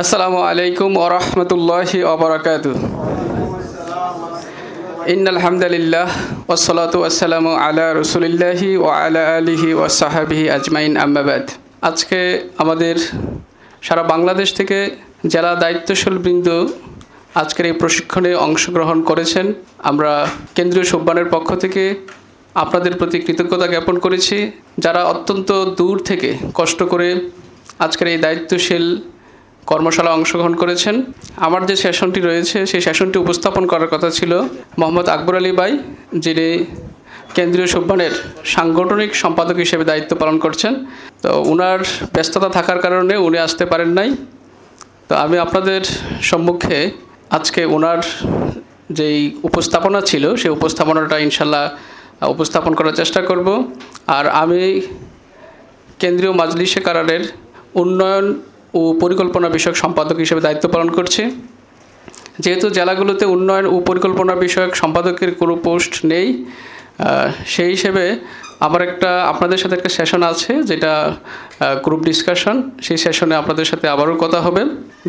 আসসালামু আলাইকুম ওরহমতুল্লাহি ওবরাকাতু ইন আলহামদুলিল্লাহ ওসলাতু আসসালামু আলা রসুলিল্লাহি ও আলা আলিহি ও সাহাবিহি আজমাইন আম্মাবাদ আজকে আমাদের সারা বাংলাদেশ থেকে জেলা দায়িত্বশীল বৃন্দ আজকের এই প্রশিক্ষণে অংশগ্রহণ করেছেন, আমরা কেন্দ্রীয় সুব্বানের পক্ষ থেকে আপনাদের প্রতি কৃতজ্ঞতা জ্ঞাপন করেছি। যারা অত্যন্ত দূর থেকে কষ্ট করে আজকের এই দায়িত্বশীল কর্মশালা অংশগ্রহণ করেছেন। আমার যে সেশনটি রয়েছে, সেই সেশনটি উপস্থাপন করার কথা ছিল মোহাম্মদ আকবর আলী বাই যিনি কেন্দ্রীয় সুব্বানের সাংগঠনিক সম্পাদক হিসেবে দায়িত্ব পালন করছেন। তো ওনার ব্যস্ততা থাকার কারণে উনি আসতে পারেন নাই। তো আমি আপনাদের সম্মুখে আজকে ওনার যেই উপস্থাপনা ছিল, সেই উপস্থাপনাটা ইনশাল্লাহ উপস্থাপন করার চেষ্টা করব। আর আমি কেন্দ্রীয় মাজলিসে কারারের উন্নয়ন ও পরিকল্পনা বিষয়ক সম্পাদক হিসেবে দায়িত্ব পালন করছি। যেহেতু জেলাগুলোতে উন্নয়ন ও পরিকল্পনা বিষয়ক সম্পাদকের কোনো পোস্ট নেই সেই হিসেবে আমার একটা আপনাদের সাথে একটা সেশন আছে যেটা গ্রুপ ডিসকাশন সেই সেশনে আপনাদের সাথে আবারও কথা হবে।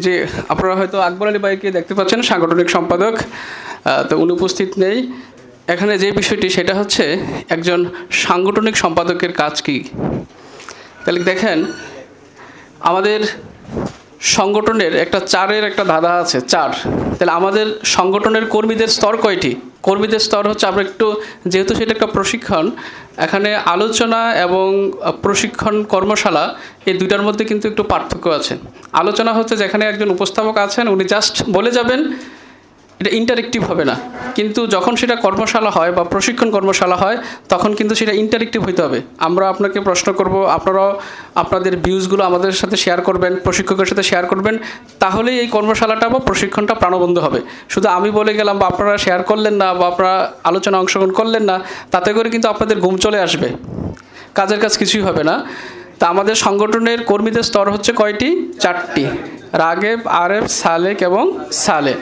যে আপনারা হয়তো আকবর আলী ভাইকে দেখতে পাচ্ছেন, সাংগঠনিক সম্পাদক তো উনি উপস্থিত নেই। এখানে যে বিষয়টি সেটা হচ্ছে একজন সাংগঠনিক সম্পাদকের কাজ কী? তাহলে দেখেন, আমাদের সংগঠনের একটা চারের একটা ধাঁধা আছে, চার। তাহলে আমাদের সংগঠনের কর্মীদের স্তর কয়টি? কর্মীদের স্তর হচ্ছে আমরা একটু, যেহেতু সেটা একটা প্রশিক্ষণ, এখানে আলোচনা এবং প্রশিক্ষণ কর্মশালা, এই দুইটার মধ্যে কিন্তু একটু পার্থক্য আছে। আলোচনা হচ্ছে যেখানে একজন উপস্থাপক আছেন, উনি জাস্ট বলে যাবেন এটা ইন্টারেক্টিভ হবে না। কিন্তু যখন সেটা কর্মশালা হয় বা প্রশিক্ষণ কর্মশালা হয়, তখন কিন্তু সেটা ইন্টারেক্টিভ হইতে হবে। আমরা আপনাকে প্রশ্ন করব, আপনারাও আপনাদের ভিউজগুলো আমাদের সাথে শেয়ার করবেন, প্রশিক্ষকের সাথে শেয়ার করবেন, তাহলেই এই কর্মশালাটা বা প্রশিক্ষণটা প্রাণবন্ধ হবে। শুধু আমি বলে গেলাম বা আপনারা শেয়ার করলেন না বা আপনারা আলোচনা অংশগ্রহণ করলেন না, তাতে করে কিন্তু আপনাদের ঘুম চলে আসবে। কাজের কাজ কিছুই হবে না। তা আমাদের সংগঠনের কর্মীদের স্তর হচ্ছে কয়টি? চারটি। রাগেব, আরেফ, সালেক এবং সালে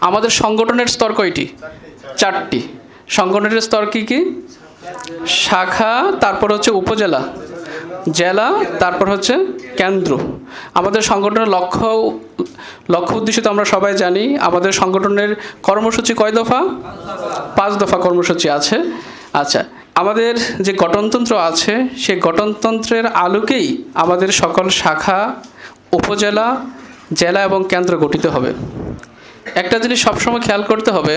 আমাদের সংগঠনের স্তর কয়টি? চারটি। সংগঠনের স্তর কি কি? শাখা, তারপর হচ্ছে উপজেলা। জেলা, তারপর হচ্ছে কেন্দ্র। আমাদের সংগঠনের লক্ষ্য লক্ষ্য উদ্দেশ্য তো আমরা সবাই জানি। আমাদের সংগঠনের কর্মসূচি কয় দফা? পাঁচ দফা কর্মসূচি আছে। আচ্ছা আমাদের যে গঠনতন্ত্র আছে সেই গঠনতন্ত্রের আলোকেই আমাদের সকল শাখা, উপজেলা, জেলা এবং কেন্দ্র গঠিত হবে। একটা জিনিস সবসময় খেয়াল করতে হবে,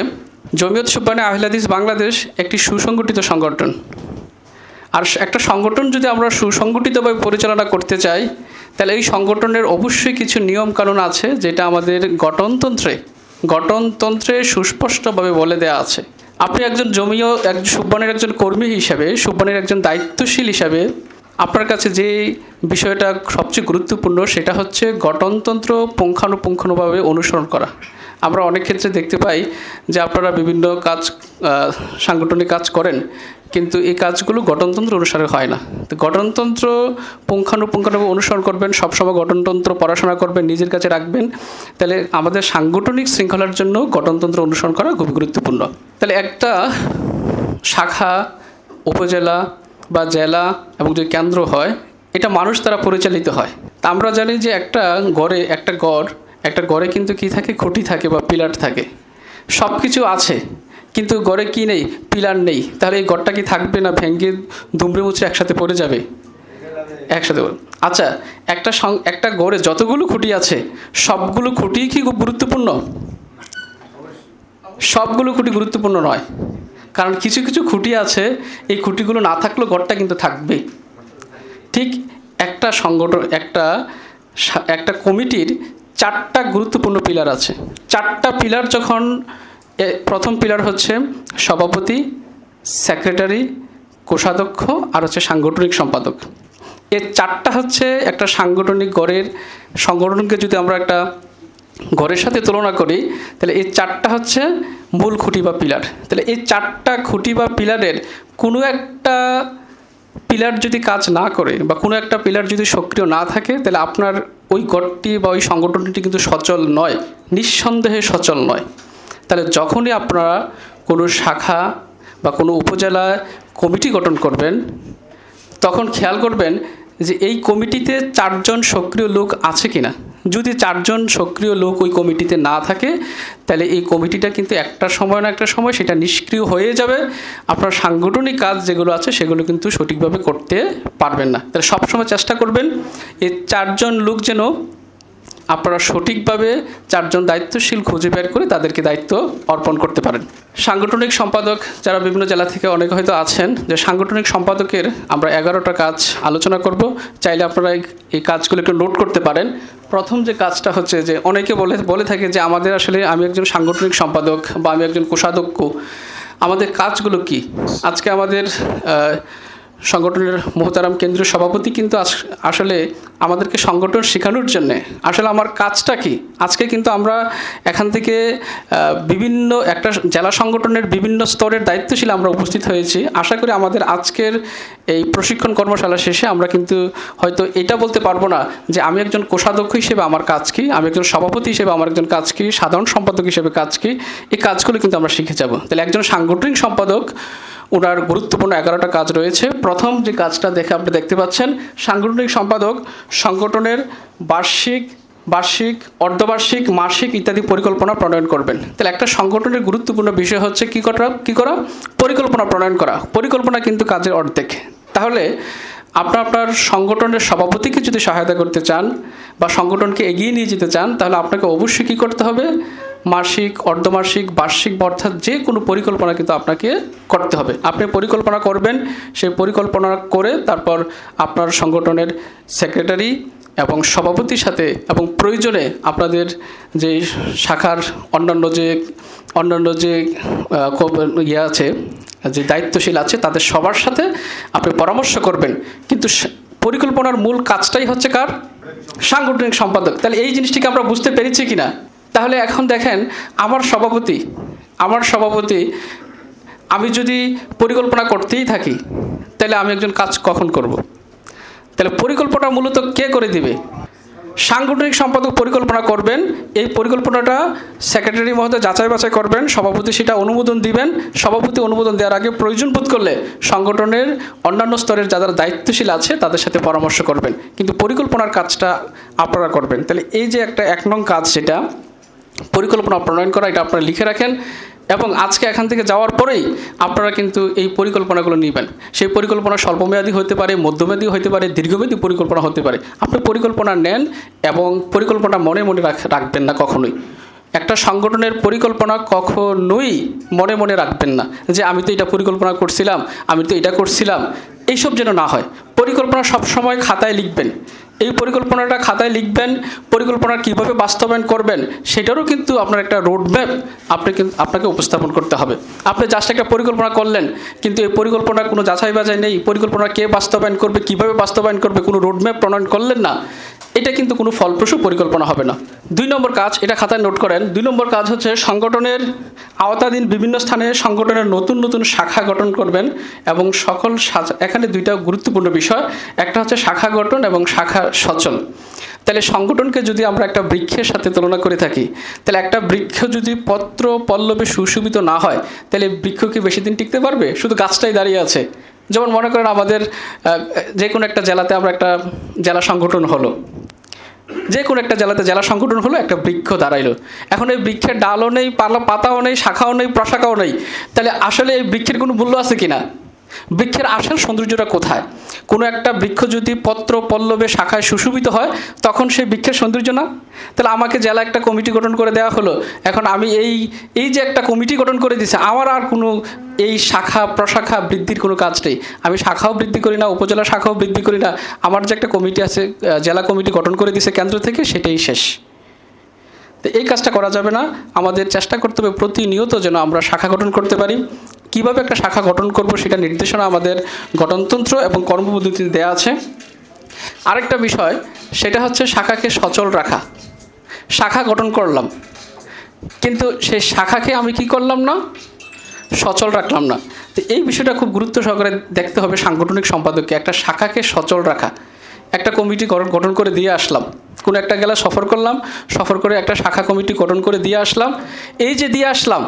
জমিয়ত সুব্বানে আহিলাদিস বাংলাদেশ একটি সুসংগঠিত সংগঠন। আর একটা সংগঠন যদি আমরা সুসংগঠিতভাবে পরিচালনা করতে চাই, তাহলে এই সংগঠনের অবশ্যই কিছু নিয়ম কানুন আছে, যেটা আমাদের গঠনতন্ত্রে গঠনতন্ত্রে সুস্পষ্টভাবে বলে দেওয়া আছে। আপনি একজন জমিও এক সুব্বানের একজন কর্মী হিসাবে, সুব্বানের একজন দায়িত্বশীল হিসাবে, আপনার কাছে যে বিষয়টা সবচেয়ে গুরুত্বপূর্ণ, সেটা হচ্ছে গঠনতন্ত্র পুঙ্খানুপুঙ্খানুভাবে অনুসরণ করা। আমরা অনেক ক্ষেত্রে দেখতে পাই যে আপনারা বিভিন্ন কাজ সাংগঠনিক কাজ করেন, কিন্তু এই কাজগুলো গঠনতন্ত্র অনুসারে হয় না। তো গঠনতন্ত্র পুঙ্খানুপুঙ্খানুভাবে অনুসরণ করবেন, সবসময় গঠনতন্ত্র পড়াশোনা করবেন, নিজের কাছে রাখবেন, তাহলে আমাদের সাংগঠনিক শৃঙ্খলার জন্য গঠনতন্ত্র অনুসরণ করা খুব গুরুত্বপূর্ণ। তাহলে একটা শাখা, উপজেলা বা জেলা এবং যদি কেন্দ্র হয়, এটা মানুষ দ্বারা পরিচালিত হয়। তা আমরা জানি যে একটা গড়ে, একটা গড় একটা গড়ে কিন্তু কি থাকে? খুঁটি থাকে বা পিলার থাকে। সব কিছু আছে, কিন্তু গড়ে কি নেই? পিলার নেই। তাহলে এই গড়টা কি থাকবে না ভেঙ্গে দুমড়ে মুচড়ে একসাথে পড়ে যাবে? একসাথে আচ্ছা একটা সং- একটা গড়ে যতগুলো খুঁটি আছে, সবগুলো খুঁটি কি খুব গুরুত্বপূর্ণ? সবগুলো খুঁটি গুরুত্বপূর্ণ নয়। কারণ কিছু কিছু খুঁটি আছে, এই খুঁটিগুলো না থাকলেও গড়টা কিন্তু থাকবে। ঠিক একটা সংগঠন একটা একটা কমিটির চারটা গুরুত্বপূর্ণ পিলার আছে। চারটা পিলার যখন প্রথম পিলার হচ্ছে সভাপতি সেক্রেটারি কোষাধ্যক্ষ আর হচ্ছে সাংগঠনিক সম্পাদক। এর চারটা হচ্ছে একটা সাংগঠনিক গড়ের সংগঠনকে যদি আমরা একটা ঘরের সাথে তুলনা করি, তাহলে এই চারটা হচ্ছে মূল খুঁটি বা পিলার তাহলে এই চারটা খুঁটি বা পিলারের কোনো একটা পিলার যদি কাজ না করে বা কোনো একটা পিলার যদি সক্রিয় না থাকে, তাহলে আপনার ওই গড়টি বা ওই সংগঠনটি কিন্তু সচল নয়, নিঃসন্দেহে সচল নয়। তাহলে যখনই আপনারা কোনো শাখা বা কোনো উপজেলা কমিটি গঠন করবেন, তখন খেয়াল করবেন যে এই কমিটিতে চারজন সক্রিয় লোক আছে কিনা। যদি চারজন সক্রিয় লোক ওই কমিটিতে না থাকে, তাহলে এই কমিটিটা কিন্তু একটা সময় না একটা সময় সেটা নিষ্ক্রিয় হয়ে যাবে। আপনার সাংগঠনিক কাজ যেগুলো আছে সেগুলো কিন্তু সঠিকভাবে করতে পারবেন না। তাহলে সবসময় চেষ্টা করবেন, এই চারজন লোক যেন আপনারা সঠিকভাবে চারজন দায়িত্বশীল খুঁজে বের করে তাদেরকে দায়িত্ব অর্পণ করতে পারেন। সাংগঠনিক সম্পাদক যারা বিভিন্ন জেলা থেকে অনেক হয়তো আছেন, যে সাংগঠনিক সম্পাদকের আমরা এগারোটা কাজ আলোচনা করব। চাইলে আপনারা এই- কাজগুলো একটু নোট করতে পারেন। প্রথম যে কাজটা হচ্ছে যে অনেকে বলে বলে থাকে যে আমাদের আসলে আমি একজন সাংগঠনিক সম্পাদক বা আমি একজন কোষাধ্যক্ষ। আমাদের কাজগুলো কি? আজকে আমাদের সংগঠনের মোহতারাম কেন্দ্রীয় সভাপতি কিন্তু আস- আসলে আমাদেরকে সংগঠন শেখানোর জন্যে। আসলে আমার কাজটা কি? আজকে কিন্তু আমরা এখান থেকে বিভিন্ন একটা জেলা সংগঠনের বিভিন্ন স্তরের দায়িত্বশীল আমরা উপস্থিত হয়েছি। আশা করি আমাদের আজকের এই প্রশিক্ষণ কর্মশালা শেষে আমরা কিন্তু হয়তো এটা বলতে পারব না যে আমি একজন কোষাধ্যক্ষ হিসেবে আমার কাজ কি, আমি একজন সভাপতি হিসেবে আমার একজন কাজ কি, সাধারণ সম্পাদক হিসেবে কাজ কি, এই কাজগুলো কিন্তু আমরা শিখে যাব। তাহলে একজন সাংগঠনিক সম্পাদক ওনার গুরুত্বপূর্ণ এগারোটা কাজ রয়েছে। প্রথম যে কাজটা দেখে আপনি দেখতে পাচ্ছেন, সাংগঠনিক সম্পাদক, সংগঠনের বার্ষিক বার্ষিক, অর্ধবার্ষিক, মাসিক ইত্যাদি পরিকল্পনা প্রণয়ন করবেন। তাহলে একটা সংগঠনের গুরুত্বপূর্ণ বিষয় হচ্ছে কী করা? কী করা? পরিকল্পনা প্রণয়ন করা। পরিকল্পনা কিন্তু কাজের অর্ধেক। তাহলে আপনার আপনার সংগঠনের সভাপতিকে যদি সহায়তা করতে চান বা সংগঠনকে এগিয়ে নিয়ে যেতে চান, তাহলে আপনাকে অবশ্যই কী করতে হবে? মাসিক, অর্ধমাসিক, বার্ষিক, অর্থাৎ যে কোনো পরিকল্পনা কিন্তু আপনাকে করতে হবে। আপনি পরিকল্পনা করবেন, সেই পরিকল্পনা করে তারপর আপনার সংগঠনের সেক্রেটারি এবং সভাপতির সাথে এবং প্রয়োজনে আপনাদের যে শাখার অন্যান্য যে অন্যান্য যে ইয়ে আছে, যে দায়িত্বশীল আছে, তাদের সবার সাথে আপনি পরামর্শ করবেন। কিন্তু পরিকল্পনার মূল কাজটাই হচ্ছে কার? সাংগঠনিক সম্পাদক। তাহলে এই জিনিসটিকে আমরা বুঝতে পেরেছি কিনা? তাহলে এখন দেখেন, আমার সভাপতি আমার সভাপতি, আমি যদি পরিকল্পনা করতেই থাকি, তাহলে আমি একজন কাজ কখন করব। তাহলে পরিকল্পনা মূলত কে করে দিবে? সাংগঠনিক সম্পাদক পরিকল্পনা করবেন, এই পরিকল্পনাটা সেক্রেটারি মহোদয় যাচাই বাছাই করবেন, সভাপতি সেটা অনুমোদন দিবেন, সভাপতি অনুমোদন দেওয়ার আগে প্রয়োজন বোধ করলে সংগঠনের অন্যান্য স্তরের যারা দায়িত্বশীল আছে, তাদের সাথে পরামর্শ করবেন। কিন্তু পরিকল্পনার কাজটা আপনারা করবেন। তাহলে এই যে একটা এক নং কাজ সেটা পরিকল্পনা প্রণয়ন করা, এটা আপনারা লিখে রাখেন এবং আজকে এখান থেকে যাওয়ার পরেই আপনারা কিন্তু এই পরিকল্পনাগুলো নেবেন। সেই পরিকল্পনা স্বল্পমেয়াদী হতে পারে, মধ্যমেয়াদী হতে পারে, দীর্ঘমেয়াদী পরিকল্পনা হতে পারে। আপনি পরিকল্পনা নেন এবং পরিকল্পনা মনে মনে রাখ রাখবেন না কখনোই। একটা সংগঠনের পরিকল্পনা কখনোই মনে মনে রাখবেন না যে, আমি তো এটা পরিকল্পনা করছিলাম, আমি তো এটা করছিলাম। এইসব যেন না হয়। পরিকল্পনা সবসময় খাতায় লিখবেন। এই পরিকল্পনাটা খাতায় লিখবেন, পরিকল্পনা কীভাবে বাস্তবায়ন করবেন, সেটারও কিন্তু আপনার একটা রোড রোডম্যাপ আপনি কিন্তু আপনাকে উপস্থাপন করতে হবে। আপনি জাস্ট একটা পরিকল্পনা করলেন, কিন্তু এই পরিকল্পনা কোনো যাচাই বাছাই নেই, পরিকল্পনা কে বাস্তবায়ন করবে, কীভাবে বাস্তবায়ন করবে, কোনো রোডম্যাপ প্রণয়ন করলেন না, এটা কিন্তু কোনো ফলপ্রসূ পরিকল্পনা হবে না। দুই নম্বর কাজ, এটা খাতায় নোট করেন, দুই নম্বর কাজ হচ্ছে সংগঠনের আওতাধীন বিভিন্ন স্থানে সংগঠনের নতুন নতুন শাখা গঠন করবেন এবং সকল এখানে দুইটা গুরুত্বপূর্ণ বিষয়, একটা হচ্ছে শাখা গঠন এবং শাখা সচল। তাহলে সংগঠনকে যদি আমরা একটা বৃক্ষের সাথে তুলনা করে থাকি, তাহলে একটা বৃক্ষ যদি পত্র পল্লবে সুশোভিত না হয়, তাহলে বৃক্ষ কি বেশি দিন টিকতে পারবে? শুধু গাছটাই দাঁড়িয়ে আছে। যেমন মনে করেন আমাদের যে কোনো একটা জেলাতে আমরা একটা জেলা সংগঠন হলো। যে কোনো একটা জেলাতে জেলা সংগঠন হলো, একটা বৃক্ষ দাঁড়াইলো। এখন এই বৃক্ষের ডালও নেই, পালা পাতাও নেই, শাখাও নেই, প্রশাখাও নেই। তাহলে আসলে এই বৃক্ষের কোনো মূল্য আছে কিনা? বৃক্ষের আসল সৌন্দর্যটা কোথায়? কোনো একটা বৃক্ষ যদি পত্র পল্লবে শাখায় সুশোভিত হয়, তখন সেই বৃক্ষের সৌন্দর্য না? তাহলে আমাকে জেলা একটা কমিটি গঠন করে দেওয়া হলো। এখন আমি এই এই যে একটা কমিটি গঠন করে দিছে, আমার আর কোনো এই শাখা প্রশাখা বৃদ্ধির কোনো কাজ নেই। আমি শাখাও বৃদ্ধি করি না, উপজেলা শাখাও বৃদ্ধি করি না। আমার যে একটা কমিটি আছে জেলা কমিটি গঠন করে দিছে কেন্দ্র থেকে, সেটাই শেষ। তো এই কাজটা করা যাবে না। আমাদের চেষ্টা করতে হবে প্রতিনিয়ত যেন আমরা শাখা গঠন করতে পারি। কীভাবে একটা শাখা গঠন করব সেটা নির্দেশনা আমাদের গঠনতন্ত্র এবং কর্মপদ্ধতিতে দেওয়া আছে। আরেকটা বিষয়, সেটা হচ্ছে শাখাকে সচল রাখা। শাখা গঠন করলাম, কিন্তু সেই শাখাকে আমি কি করলাম না? সচল রাখলাম না। তো এই বিষয়টা খুব গুরুত্ব সহকারে দেখতে হবে সাংগঠনিক সম্পাদককে। একটা শাখাকে সচল রাখা। একটা কমিটি গঠন করে দিয়ে আসলাম। কোনো একটা গেলা সফর করলাম, সফর করে একটা শাখা কমিটি গঠন করে দিয়ে আসলাম। এই যে দিয়ে আসলাম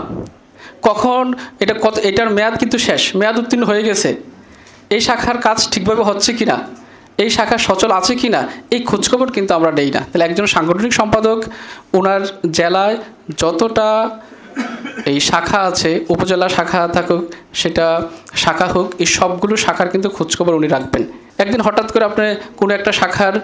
কখন এটা কত এটার মেয়াদ কিন্তু শেষ, মেয়াদ উত্তীর্ণ হয়ে গেছে। এই শাখার কাজ ঠিকভাবে হচ্ছে কি না এই শাখা সচল আছে কি না এই খোঁজখবর কিন্তু আমরা নেই না। তাহলে একজন সাংগঠনিক সম্পাদক ওনার জেলায় যতটা এই শাখা আছে, উপজেলা শাখা থাকুক, সেটা শাখা হোক, এই সবগুলো শাখার কিন্তু খোঁজখবর উনি রাখবেন। একদিন হঠাৎ করে আপনি কোনো একটা শাখার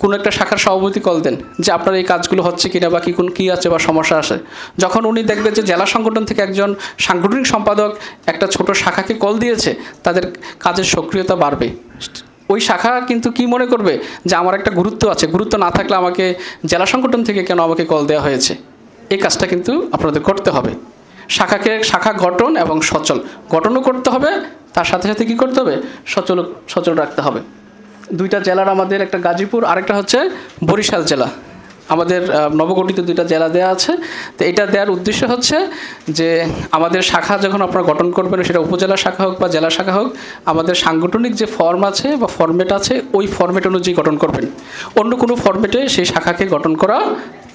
কোনো একটা শাখার সভাপতি কল দেন যে আপনার এই কাজগুলো হচ্ছে কিনা বা কি কোন কী আছে বা সমস্যা আছে। যখন উনি দেখবেন যে জেলা সংগঠন থেকে একজন সাংগঠনিক সম্পাদক একটা ছোট শাখাকে কল দিয়েছে, তাদের কাজের সক্রিয়তা বাড়বে। ওই শাখা কিন্তু কি মনে করবে যে আমার একটা গুরুত্ব আছে? গুরুত্ব না থাকলে আমাকে জেলা সংগঠন থেকে কেন আমাকে কল দেওয়া হয়েছে? এই কাজটা কিন্তু আপনাদের করতে হবে। শাখাকে শাখা গঠন এবং সচল। গঠনও করতে হবে, তার সাথে সাথে কি করতে হবে? সচল সচল রাখতে হবে। দুইটা জেলার আমাদের একটা গাজীপুর, আরেকটা হচ্ছে বরিশাল জেলা। আমাদের নবগঠিত দুইটা জেলা দেওয়া আছে। তো এটা দেওয়ার উদ্দেশ্য হচ্ছে যে আমাদের শাখা যখন আপনারা গঠন করবেন, সেটা উপজেলা শাখা হোক বা জেলা শাখা হোক, আমাদের সাংগঠনিক যে ফর্ম আছে বা ফরম্যাট আছে, ওই ফরম্যাট অনুযায়ী গঠন করবেন। অন্য কোনো ফরম্যাটে সেই শাখাকে গঠন করা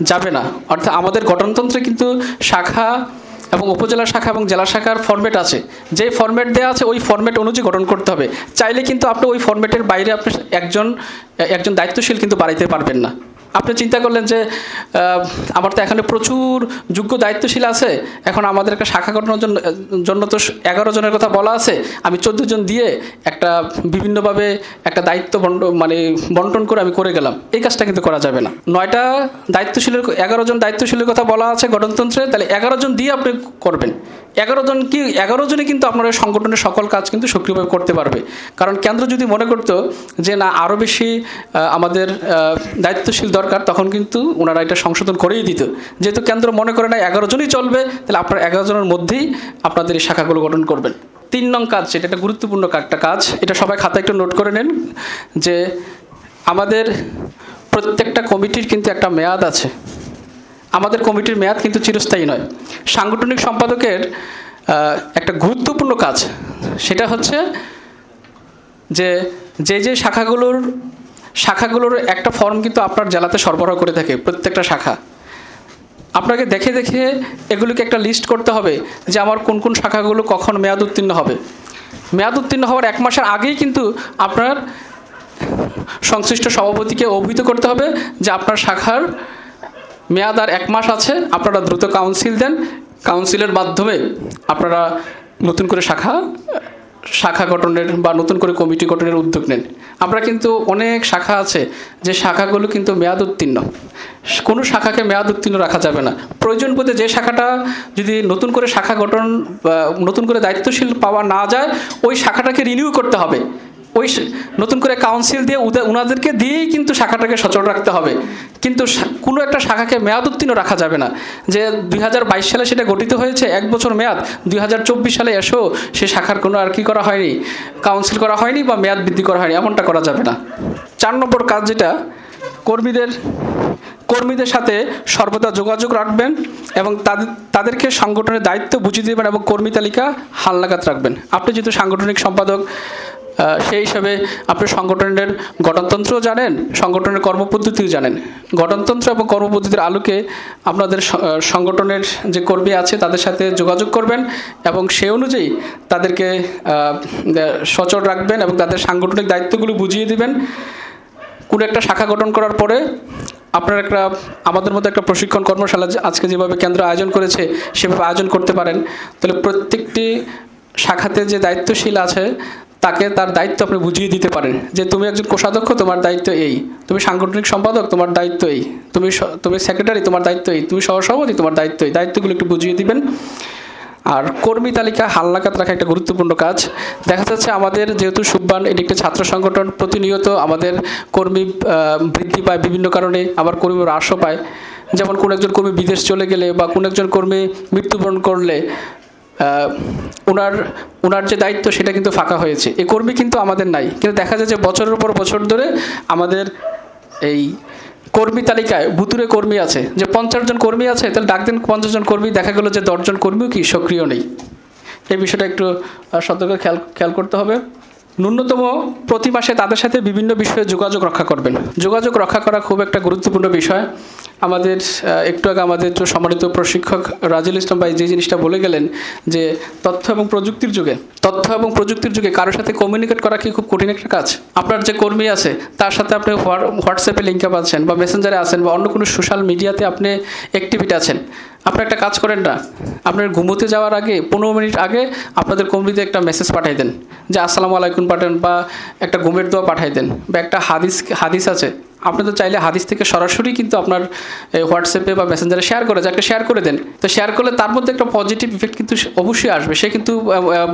যাবে না। অর্থাৎ আমাদের গঠনতন্ত্রে কিন্তু শাখা এবং উপজেলা শাখা এবং জেলা শাখার ফরম্যাট আছে। যে ফরম্যাট দেওয়া আছে, ওই ফরম্যাট অনুযায়ী গঠন করতে হবে। চাইলে কিন্তু আপনি ওই ফরম্যাটের বাইরে আপনি একজন একজন দায়িত্বশীল কিন্তু বাড়াইতে পারবেন না। আপনি চিন্তা করলেন যে আমার তো এখানে প্রচুর যোগ্য দায়িত্বশীল আছে, এখন আমাদের একটা শাখা গঠনের জন্য জন্য তো এগারো জনের কথা বলা আছে। আমি চোদ্দ জন দিয়ে একটা বিভিন্নভাবে একটা দায়িত্ব বন্ট মানে বন্টন করে আমি করে গেলাম। এই কাজটা কিন্তু করা যাবে না। নয়টা দায়িত্বশীলের, এগারো জন দায়িত্বশীলের কথা বলা আছে গঠনতন্ত্রে। তাহলে এগারো জন দিয়ে আপনি করবেন। এগারো জন কি, এগারো জনই কিন্তু আপনার সংগঠনের সকল কাজ কিন্তু সক্রিয়ভাবে করতে পারবে। কারণ কেন্দ্র যদি মনে করতো যে না আরও বেশি আমাদের দায়িত্বশীল দরকার, তখন কিন্তু ওনারা এটা সংশোধন করেই দিত। যেহেতু কেন্দ্র মনে করে না এগারো জনই চলবে, তাহলে আপনার এগারো জনের মধ্যেই আপনাদের এই শাখাগুলো গঠন করবেন। তিন নং কাজ সেটা একটা গুরুত্বপূর্ণ একটা কাজ। এটা সবাই খাতা একটু নোট করে নেন যে আমাদের প্রত্যেকটা কমিটির কিন্তু একটা মেয়াদ আছে। আমাদের কমিটির মেয়াদ কিন্তু চিরস্থায়ী নয়। সাংগঠনিক সম্পাদকের একটা গুরুত্বপূর্ণ কাজ, সেটা হচ্ছে যে যে যে শাখাগুলোর শাখাগুলোর একটা ফর্ম কিন্তু আপনার জেলাতে সরবরাহ করে থাকে, প্রত্যেকটা শাখা। আপনাকে দেখে দেখে এগুলোকে একটা লিস্ট করতে হবে যে আমার কোন কোন শাখাগুলো কখন মেয়াদ উত্তীর্ণ হবে। মেয়াদ উত্তীর্ণ হওয়ার এক মাসের আগেই কিন্তু আপনার সংশ্লিষ্ট সভাপতিকে অবহিত করতে হবে যে আপনার শাখার মেয়াদ আর এক মাস আছে, আপনারা দ্রুত কাউন্সিল দেন। কাউন্সিলের মাধ্যমে আপনারা নতুন করে শাখা শাখা গঠনের বা নতুন করে কমিটি গঠনের উদ্যোগ নেন। আমরা কিন্তু অনেক শাখা আছে, যে শাখাগুলো কিন্তু মেয়াদ উত্তীর্ণ। কোনো শাখাকে মেয়াদ উত্তীর্ণ রাখা যাবে না। প্রয়োজন বোধে যে শাখাটা যদি নতুন করে শাখা গঠন নতুন করে দায়িত্বশীল পাওয়া না যায়, ওই শাখাটাকে রিনিউ করতে হবে। ওই নতুন করে কাউন্সিল দিয়ে উনাদেরকে দিয়েই কিন্তু শাখাটাকে সচল রাখতে হবে। কিন্তু কোনো একটা শাখাকে মেয়াদ উত্তীর্ণ রাখা যাবে না। যে দুই হাজার বাইশ সালে সেটা গঠিত হয়েছে, এক বছর মেয়াদ। দুই হাজার চব্বিশ সালে এসেও সে শাখার কোনো আর কি করা হয়নি। কাউন্সিল করা হয়নি বা মেয়াদ বৃদ্ধি করা হয়নি, এমনটা করা যাবে না। চার নম্বর কাজ যেটা, কর্মীদের কর্মীদের সাথে সর্বদা যোগাযোগ রাখবেন এবং তাদের তাদেরকে সংগঠনের দায়িত্ব বুঝিয়ে দেবেন এবং কর্মী তালিকা হালনাগাদ রাখবেন। আপনি যেহেতু সাংগঠনিক সম্পাদক সেই হিসাবে আপনি সংগঠনের গঠনতন্ত্রও জানেন, সংগঠনের কর্মপদ্ধতিও জানেন। গঠনতন্ত্র এবং কর্মপদ্ধতির আলোকে আপনাদের সংগঠনের যে কর্মী আছে তাদের সাথে যোগাযোগ করবেন এবং সে অনুযায়ী তাদেরকে সচল রাখবেন এবং তাদের সাংগঠনিক দায়িত্বগুলো বুঝিয়ে দিবেন। কোনো একটা শাখা গঠন করার পরে আপনার একটা, আমাদের মতো একটা প্রশিক্ষণ কর্মশালা আজকে যেভাবে কেন্দ্র আয়োজন করেছে, সেভাবে আয়োজন করতে পারেন। তাহলে প্রত্যেকটি শাখাতে যে দায়িত্বশীল আছে তাকে তার দায়িত্ব আপনি বুঝিয়ে দিতে পারেন যে তুমি একজন কোষাধ্যক্ষ, তোমার দায়িত্ব এই। তুমি সাংগঠনিক সম্পাদক, তোমার দায়িত্ব এই। তুমি তুমি সেক্রেটারি তোমার দায়িত্ব এই। তুমি সহসভাপতি, তোমার দায়িত্ব এই। দায়িত্বগুলো একটু বুঝিয়ে দিবেন। আর কর্মী তালিকা হালনাগাদ রাখা একটা গুরুত্বপূর্ণ কাজ। দেখা যাচ্ছে আমাদের যেহেতু সুব্বান, এটি একটি ছাত্র সংগঠন, প্রতিনিয়ত আমাদের কর্মী বৃদ্ধি পায় বিভিন্ন কারণে, আবার কর্মী হ্রাসও পায়। যেমন কোনো একজন কর্মী বিদেশ চলে গেলে বা কোনো একজন কর্মী মৃত্যুবরণ করলে ওনার ওনার যে দায়িত্ব সেটা কিন্তু ফাঁকা হয়েছে। এই কর্মী কিন্তু আমাদের নাই। কিন্তু দেখা যায় যে বছরের পর বছর ধরে আমাদের এই কর্মী তালিকায় ভুতুরে কর্মী আছে। যে পঞ্চাশ জন কর্মী আছে, তাহলে ডাক দিন পঞ্চাশ জন কর্মী, দেখা গেলো যে দশজন কর্মীও কি সক্রিয় নেই। এই বিষয়টা একটু সতর্ক খেয়াল খেয়াল করতে হবে। ন্যূনতম প্রতি মাসে তাদের সাথে বিভিন্ন বিষয়ে যোগাযোগ রক্ষা করবেন। যোগাযোগ রক্ষা করা খুব একটা গুরুত্বপূর্ণ বিষয়। আমাদের একটু আগে আমাদের যে সম্মানিত প্রশিক্ষক রাজুল ইসলাম ভাই যে জিনিসটা বলে গেলেন যে তথ্য এবং প্রযুক্তির যুগে, তথ্য এবং প্রযুক্তির যুগে কারোর সাথে কমিউনিকেট করা কি খুব কঠিন একটা কাজ? আপনার যে কর্মী আছে, তার সাথে আপনি হোয়া- হোয়াটসঅ্যাপে লিঙ্ক আপ আছেন বা মেসেঞ্জারে আছেন বা অন্য কোনো সোশ্যাল মিডিয়াতে আপনি অ্যাক্টিভিটি আছেন, আপনি একটা কাজ করেন না। আপনার ঘুমোতে যাওয়ার আগে, পনেরো মিনিট আগে আপনাদের কর্মীদের একটা মেসেজ পাঠাই দেন, যে আসসালামু আলাইকুম পাঠান বা একটা ঘুমের দোয়া পাঠাই দেন বা একটা হাদিস হাদিস আছে। আপনি তো চাইলে হাদিস থেকে সরাসরি কিন্তু আপনার হোয়াটসঅ্যাপে বা মেসেঞ্জারে শেয়ার করে, যাকে শেয়ার করে দেন। তো শেয়ার করলে তার মধ্যে একটা পজিটিভ ইফেক্ট কিন্তু অবশ্যই আসবে। সে কিন্তু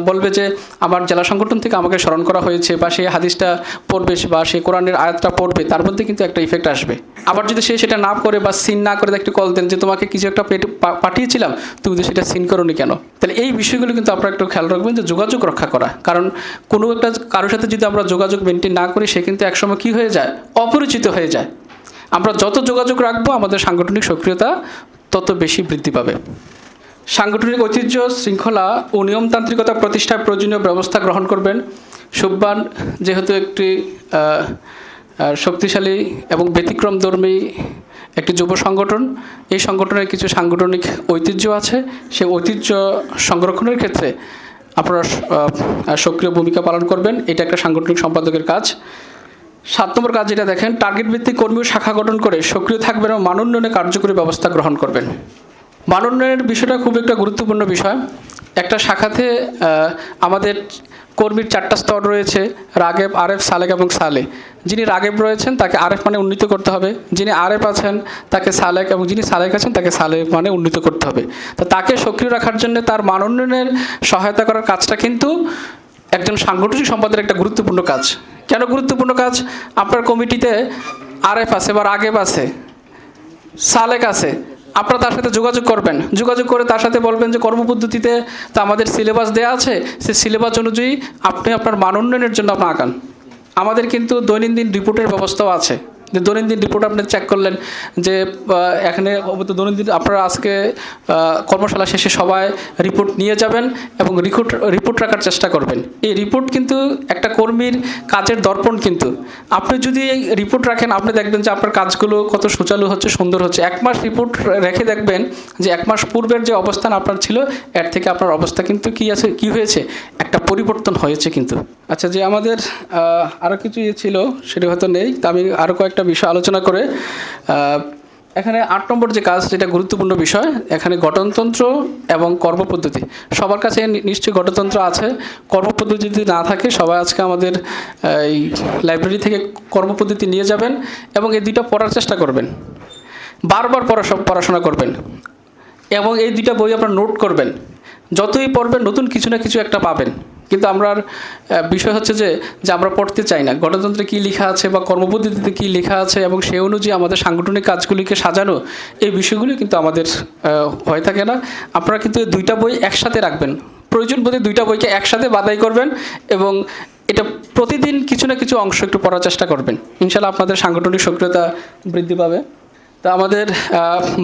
বলবে যে, আমার জেলা সংগঠন থেকে আমাকে স্মরণ করা হয়েছে বা সেই হাদিসটা পড়বে বা সেই কোরআনের আয়াতটা পড়বে। তার মধ্যে কিন্তু একটা ইফেক্ট আসবে। আবার যদি সে সেটা না করে বা সিন না করে একটু কল দেন যে, তোমাকে কিছু একটা পেট- পাঠিয়েছিলাম তুমি তো সেটা সিন করোনি কেন? তাহলে এই বিষয়গুলো কিন্তু আপনারা একটু খেয়াল রাখবেন যে, যোগাযোগ রক্ষা করা। কারণ কোনো একটা কারোর সাথে যদি আমরা যোগাযোগ মেনটেন না করি, সে কিন্তু একসময় কী হয়ে যায়? অপরিচিত হয়ে যায়। আমরা যত যোগাযোগ রাখব, আমাদের সাংগঠনিক সক্রিয়তা তত বেশি বৃদ্ধি পাবে। সাংগঠনিক ঐতিহ্য, শৃঙ্খলা ও নিয়মতান্ত্রিকতা প্রতিষ্ঠায় প্রয়োজনীয় ব্যবস্থা গ্রহণ করবেন। সুব্বান, যেহেতু একটি শক্তিশালী এবং ব্যতিক্রমধর্মী একটি যুব সংগঠন, এই সংগঠনের কিছু সাংগঠনিক ঐতিহ্য আছে। সেই ঐতিহ্য সংরক্ষণের ক্ষেত্রে আপনারা সক্রিয় ভূমিকা পালন করবেন। এটা একটা সাংগঠনিক সম্পাদকের কাজ। সাত নম্বর কাজ যেটা দেখেন টার্গেট ভিত্তিক কর্মী শাখা গঠন করে সক্রিয় থাকবেন এবং মানোন্নয়নে কার্যকরী ব্যবস্থা গ্রহণ করবেন। মানোন্নয়নের বিষয়টা খুব একটা গুরুত্বপূর্ণ বিষয়। একটা শাখাতে আমাদের কর্মীর চারটা স্তর রয়েছে, রাগেব, আরেফ, সালেক এবং সালে। যিনি রাগেব রয়েছেন, তাকে আরেফ মানে উন্নীত করতে হবে। যিনি আরেফ আছেন, তাকে সালেক এবং যিনি সালেক আছেন, তাকে সালে মানে উন্নীত করতে হবে। তো তাকে সক্রিয় রাখার জন্য তার মানোন্নয়নের সহায়তা করার কাজটা কিন্তু একজন সাংগঠনিক সম্পাদের একটা গুরুত্বপূর্ণ কাজ। কেন গুরুত্বপূর্ণ কাজ? আপনার কমিটিতে আর এফ আছে বা আগেব আছে, সালেক আছে, আপনারা তার সাথে যোগাযোগ করবেন। যোগাযোগ করে তার সাথে বলবেন যে কর্মপদ্ধতিতে তা আমাদের সিলেবাস দেওয়া আছে, সে সিলেবাস অনুযায়ী আপনি আপনার মান উন্নয়নের জন্য আপনি আঁকান আমাদের কিন্তু দৈনন্দিন রিপোর্টের ব্যবস্থাও আছে। যে দৈনন্দিন রিপোর্ট আপনি চেক করলেন যে এখানে দৈনন্দিন আপনারা আজকে কর্মশালা শেষে সবাই রিপোর্ট নিয়ে যাবেন এবং রিপোর্ট রিপোর্ট রাখার চেষ্টা করবেন। এই রিপোর্ট কিন্তু একটা কর্মীর কাজের দর্পণ কিন্তু। আপনি যদি এই রিপোর্ট রাখেন, আপনি দেখবেন যে আপনার কাজগুলো কত সুচালু হচ্ছে, সুন্দর হচ্ছে। এক মাস রিপোর্ট রেখে দেখবেন যে, এক মাস পূর্বের যে অবস্থান আপনার ছিল, এর থেকে আপনার অবস্থা কিন্তু কি আছে, কি হয়েছে? একটা পরিবর্তন হয়েছে কিন্তু। আচ্ছা যে আমাদের আরও কিছু ইয়ে ছিল, সেটা হয়তো নেই, তা আমি আরও কয়েকটা বিষয় আলোচনা করে এখানে আট নম্বর যে কাজ যেটা গুরুত্বপূর্ণ বিষয়। এখানে গঠনতন্ত্র এবং কর্মপদ্ধতি। সবার কাছে নিশ্চয়ই গঠনতন্ত্র আছে। কর্মপদ্ধতি যদি না থাকে, সবাই আজকে আমাদের এই লাইব্রেরি থেকে কর্মপদ্ধতি নিয়ে যাবেন এবং এই দুইটা পড়ার চেষ্টা করবেন। বারবার পড়া- পড়াশোনা করবেন। এবং এই দুইটা বই আপনার নোট করবেন। যতই পড়বেন, নতুন কিছু না কিছু একটা পাবেন। কিন্তু আমরা বিষয় হচ্ছে যে যে আমরা পড়তে চাই না। গণতন্ত্রে কী লেখা আছে বা কর্মপদ্ধতিতে কী লেখা আছে এবং সেই অনুযায়ী আমাদের সাংগঠনিক কাজগুলিকে সাজানো, এই বিষয়গুলি কিন্তু আমাদের হয়ে থাকে না। আপনারা কিন্তু দুইটা বই একসাথে রাখবেন। প্রয়োজন বোধে দুইটা বইকে একসাথে বাদাই করবেন এবং এটা প্রতিদিন কিছু না কিছু অংশ একটু পড়ার চেষ্টা করবেন। ইনশাল্লাহ আপনাদের সাংগঠনিক সক্রিয়তা বৃদ্ধি পাবে। তা আমাদের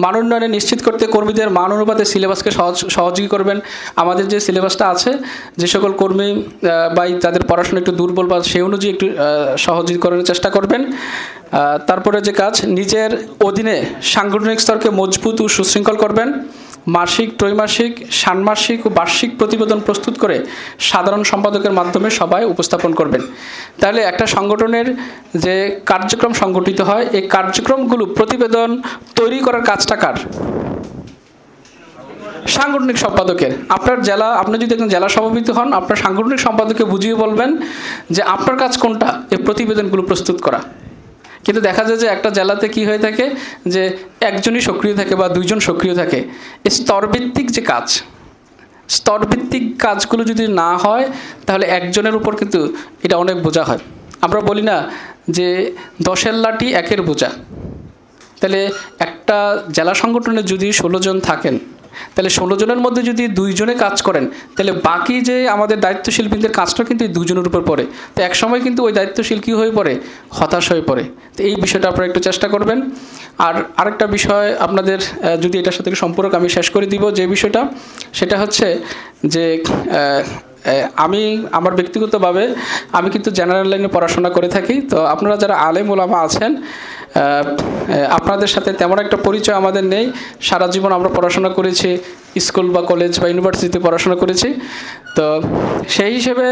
মান উন্নয়নে নিশ্চিত করতে কর্মীদের মান অনুপাতে সিলেবাসকে সহজ, সহযোগী করবেন। আমাদের যে সিলেবাসটা আছে, যে সকল কর্মী বা তাদের পড়াশোনা একটু দুর্বল বা সেই অনুযায়ী একটু সহযোগী করার চেষ্টা করবেন। তারপরে যে কাজ, নিজের অধীনে সাংগঠনিক স্তরকে মজবুত ও সুশৃঙ্খল করবেন। মাসিক, ত্রৈমাসিক, ষান্মাসিক ও বার্ষিক প্রতিবেদন প্রস্তুত করে সাধারণ সম্পাদকের মাধ্যমে সবাই উপস্থাপন করবেন। তাহলে একটা সংগঠনের যে কার্যক্রম সংগঠিত হয়, এই কার্যক্রমগুলো প্রতিবেদন তৈরি করার কাজটা কার? সাংগঠনিক সম্পাদকের। আপনার জেলা, আপনি যদি একজন জেলা সভাপতি হন, আপনার সাংগঠনিক সম্পাদককে বুঝিয়ে বলবেন যে আপনার কাজ কোনটা, এই প্রতিবেদনগুলো প্রস্তুত করা। কিন্তু দেখা যায় যে একটা জেলাতে কি হয়ে থাকে? যে একজনই সক্রিয় থাকে বা দুইজন সক্রিয় থাকে। স্তরভিত্তিক যে কাজ, স্তরভিত্তিক কাজগুলো যদি না হয়, তাহলে একজনের উপর কিন্তু এটা অনেক বোঝা হয়। আমরা বলি না যে দশের লাঠি একের বোঝা। তাহলে একটা জেলা সংগঠনে যদি ষোলো জন থাকেন তাহলে ষোলো জনের মধ্যে যদি দুইজনে কাজ করেন, তাহলে বাকি যে আমাদের দায়িত্বশীল বৃন্দের কাজটা কিন্তু এই দুজনের উপর পড়ে। তো একসময় কিন্তু ওই দায়িত্বশীল কী হয়ে পড়ে? হতাশ হয়ে পড়ে। তো এই বিষয়টা আপনারা একটু চেষ্টা করবেন। আর আরেকটা বিষয় আপনাদের যদি এটার সাথে সম্পর্ক আমি শেষ করে দিব যে বিষয়টা, সেটা হচ্ছে যে আমি আমার ব্যক্তিগতভাবে আমি কিন্তু জেনারেল লাইনে পড়াশোনা করে থাকি। তো আপনারা যারা আলেম ওলামা আছেন আপনাদের সাথে তেমন একটা পরিচয় আমাদের নেই। সারা জীবন আমরা পড়াশোনা করেছি, স্কুল বা কলেজ বা ইউনিভার্সিটিতে পড়াশোনা করেছি। তো সেই হিসেবে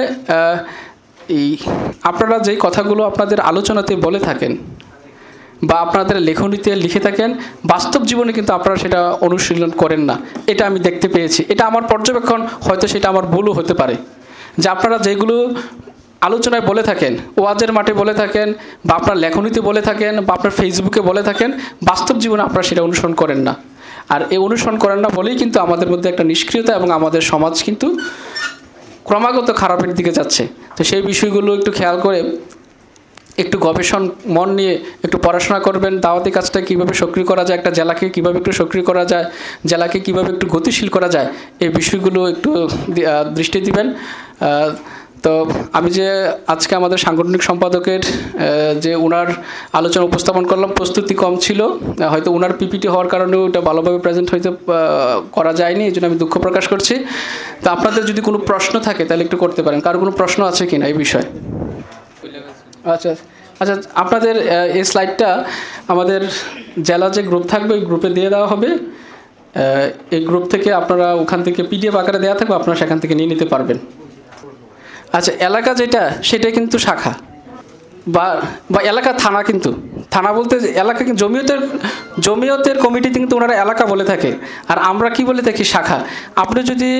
এই আপনারা যেই কথাগুলো আপনাদের আলোচনাতে বলে থাকেন বা আপনাদের লেখনীতে লিখে থাকেন, বাস্তব জীবনে কিন্তু আপনারা সেটা অনুশীলন করেন না। এটা আমি দেখতে পেয়েছি। এটা আমার পর্যবেক্ষণ, হয়তো সেটা আমার ভুলও হতে পারে। যে আপনারা যেগুলো আলোচনায় বলে থাকেন, ওয়াজের মাঠে বলে থাকেন, বা আপনার লেখনীতে বলে থাকেন, বা আপনার ফেসবুকে বলে থাকেন, বাস্তব জীবনে আপনারা সেটা অনুসরণ করেন না। আর এই অনুসরণ করেন না বলেই কিন্তু আমাদের মধ্যে একটা নিষ্ক্রিয়তা এবং আমাদের সমাজ কিন্তু ক্রমাগত খারাপের দিকে যাচ্ছে। তো সেই বিষয়গুলো একটু খেয়াল করে একটু গবেষণ, মন নিয়ে একটু পড়াশোনা করবেন, দাওয়াতি কাজটা কীভাবে সক্রিয় করা যায়, একটা জেলাকে কীভাবে একটু সক্রিয় করা যায়, জেলাকে কীভাবে একটু গতিশীল করা যায়, এই বিষয়গুলো একটু দৃষ্টি দিবেন। তো আমি যে আজকে আমাদের সাংগঠনিক সম্পাদকের যে ওনার আলোচনা উপস্থাপন করলাম, প্রস্তুতি কম ছিল। হয়তো ওনার পিপিটি হওয়ার কারণেও ওটা ভালোভাবে প্রেজেন্ট হয়তো করা যায়নি, এই জন্য আমি দুঃখ প্রকাশ করছি। তো আপনাদের যদি কোনো প্রশ্ন থাকে, তাহলে একটু করতে পারেন। কারও কোনো প্রশ্ন আছে কি না এই বিষয়ে? আচ্ছা আচ্ছা আপনাদের এই স্লাইডটা আমাদের জেলা যে গ্রুপ থাকবে, ওই গ্রুপে দিয়ে দেওয়া হবে। এই গ্রুপ থেকে আপনারা ওখান থেকে পিডিএফ আকারে দেওয়া থাকবে, আপনারা সেখান থেকে নিয়ে নিতে পারবেন। আচ্ছা এলাকা যেটা, সেটা কিন্তু শাখা। বা বা এলাকা থানা কিন্তু। থানা বলতে এলাকা জমিয়তের জমিয়তের কমিটিতে কিন্তু ওনারা এলাকা বলে থাকে। আর আমরা কি বলে থাকি শাখা? আপনি যদি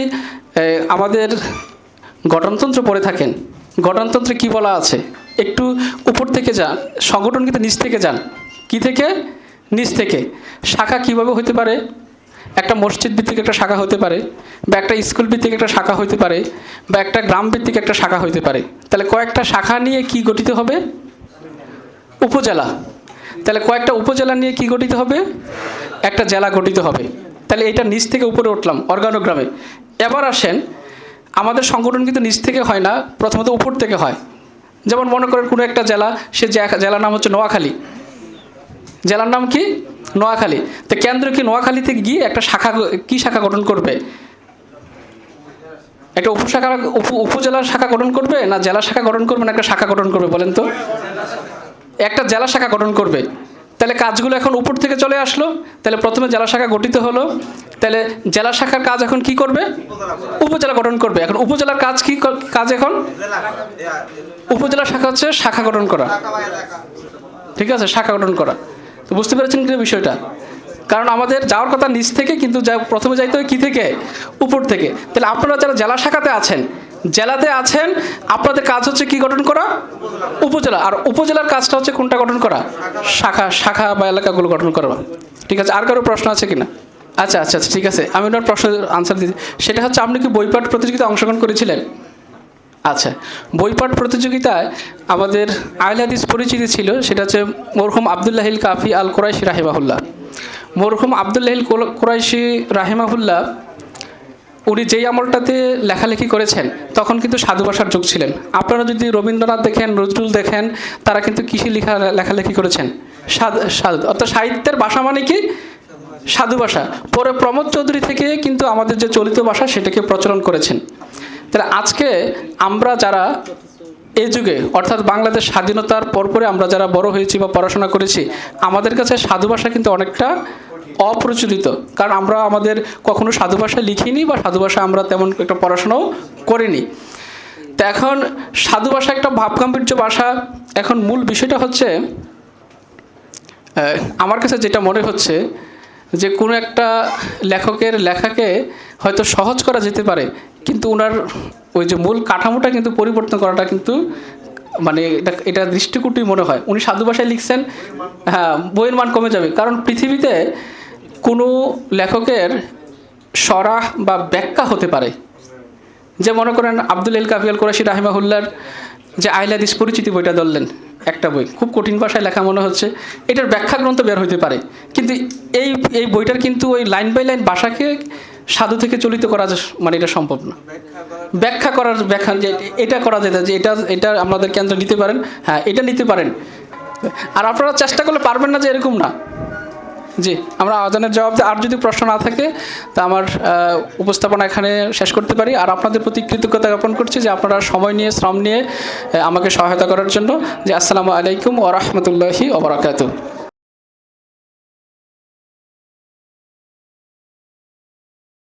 আমাদের গঠনতন্ত্র পড়ে থাকেন, গঠনতন্ত্রে কি বলা আছে? একটু উপর থেকে যান, সংগঠন কিন্তু নিচ থেকে যান। কি থেকে? নিচ থেকে। শাখা কীভাবে হতে পারে? একটা মসজিদ ভিত্তিক একটা শাখা হতে পারে, বা একটা স্কুল ভিত্তিক একটা শাখা হতে পারে, বা একটা গ্রাম ভিত্তিক একটা শাখা হতে পারে। তাহলে কয়েকটা শাখা নিয়ে কি গঠিত হবে? উপজেলা। তাহলে কয়েকটা উপজেলা নিয়ে কি গঠিত হবে? একটা জেলা গঠিত হবে। তাহলে এটা নিচ থেকে উপরে উঠলাম, অর্গানোগ্রামে। এবার আসেন, আমাদের সংগঠন কিন্তু নিচ থেকে হয় না, প্রথমত উপর থেকে হয়। যেমন মনে করেন কোনো একটা জেলা, সে জেলার নাম হচ্ছে নোয়াখালী। জেলার নাম কি? নোয়াখালী। তো কেন্দ্র কি নোয়াখালীতে গিয়ে একটা শাখা, কি শাখা গঠন করবে? একটা উপশাখা উপজেলার শাখা গঠন করবে না জেলা শাখা গঠন করবে না একটা শাখা গঠন করবে বলেন তো? একটা জেলা শাখা গঠন করবে। তাহলে কাজগুলো এখন উপর থেকে চলে আসলো। তাহলে প্রথমে জেলা শাখা গঠিত হলো। তাহলে জেলা শাখার কাজ এখন কি করবে? উপজেলা গঠন করবে। এখন উপজেলার কাজ কি ক- কাজ এখন? উপজেলা শাখা হচ্ছে শাখা গঠন করা। ঠিক আছে? শাখা গঠন করা। তো বুঝতে পেরেছেন কি বিষয়টা? কারণ আমাদের যাওয়ার কথা নিচ থেকে, কিন্তু যা প্রথমে যাইতে হয় কী থেকে? উপর থেকে। তাহলে আপনারা যারা জেলা শাখাতে আছেন, জেলাতে আছেন, আপনাদের কাজ হচ্ছে কি গঠন করা? উপজেলা। আর উপজেলার কাজটা হচ্ছে কোনটা গঠন করা? শাখা শাখা বা এলাকাগুলো গঠন করা। ঠিক আছে, আর কারও প্রশ্ন আছে কিনা? আচ্ছা আচ্ছা আচ্ছা ঠিক আছে। আমি ওনার প্রশ্নের আনসার দিচ্ছি। সেটা হচ্ছে, আপনি কি বইপাঠ প্রতিযোগিতায় অংশগ্রহণ করেছিলেন? আচ্ছা বইপাঠ প্রতিযোগিতায় আমাদের আইল হাদিস পরিচিতি ছিল, সেটা হচ্ছে মরহুম আবদুল্লাহিল কাফি আল কোরাইশি রাহিমাহুল্লাহ। মরহুম আবদুল্লাহিল কোরাইশি রাহেমাহুল্লাহ, উনি যেই আমলটাতে লেখালেখি করেছেন, তখন কিন্তু সাধু ভাষার যুগ ছিলেন। আপনারা যদি রবীন্দ্রনাথ দেখেন, নজরুল দেখেন, তারা কিন্তু কৃষি লেখা লেখালেখি করেছেন? সাধু অর্থাৎ সাহিত্যের ভাষা মানে কি? সাধু ভাষা। পরে প্রমোদ চৌধুরী থেকে কিন্তু আমাদের যে চলিত ভাষা, সেটাকে প্রচলন করেছেন। তাহলে আজকে আমরা যারা এই যুগে, অর্থাৎ বাংলাদেশ স্বাধীনতার পরপরে আমরা যারা বড় হয়েছি বা পড়াশোনা করেছি, আমাদের কাছে সাধু ভাষা কিন্তু অনেকটা অপ্রচলিত কারণ আমরা আমাদের কখনো সাধু ভাষা লিখিনি বা সাধু ভাষা আমরা তেমন একটা পড়াশোনাও করিনি। তো এখন সাধু ভাষা একটা ভাবগাম্ভীর্য ভাষা। এখন মূল বিষয়টা হচ্ছে আমার কাছে যেটা মনে হচ্ছে যে কোনো একটা লেখকের লেখাকে হয়তো সহজ করা যেতে পারে কিন্তু ওনার ওই যে মূল কাঠামোটা কিন্তু পরিবর্তন করাটা কিন্তু মানে এটা এটা দৃষ্টিকটুই মনে হয়। উনি সাধু ভাষায় লিখছেন হ্যাঁ বইয়ের মান কমে যাবে। কারণ পৃথিবীতে কোনো লেখকের সরাহ বা ব্যাখ্যা হতে পারে। যে মনে করেন আব্দুল এল কাফিয়াল কোরাশি রাহিমাহুল্লার যে আইলাদিস পরিচিতি বইটা ধরলেন, একটা বই, খুব কঠিন ভাষায় লেখা মনে হচ্ছে। এটার ব্যাখ্যা গ্রন্থ বের হইতে পারে। কিন্তু এই এই বইটার কিন্তু ওই লাইন বাই লাইন ভাষাকে সাধু থেকে চলিত করা মানে এটা সম্ভব না। ব্যাখ্যা করার ব্যাখ্যা যে এটা করা যেত যে এটা এটা আমাদের কেন্দ্র নিতে পারেন। হ্যাঁ এটা নিতে পারেন। আর আপনারা চেষ্টা করলে পারবেন না যে এরকম না। জি আমরা আজানের জবাব আর যদি প্রশ্ন না থাকে তা আমার উপস্থাপনা এখানে শেষ করতে পারি। আর আপনাদের প্রতি কৃতজ্ঞতা জ্ঞাপন করছি যে আপনারা সময় নিয়ে শ্রম নিয়ে আমাকে সহায়তা করার জন্য। যে আসসালামু আলাইকুম ও রহমতুল্লাহি ওবরাকাতু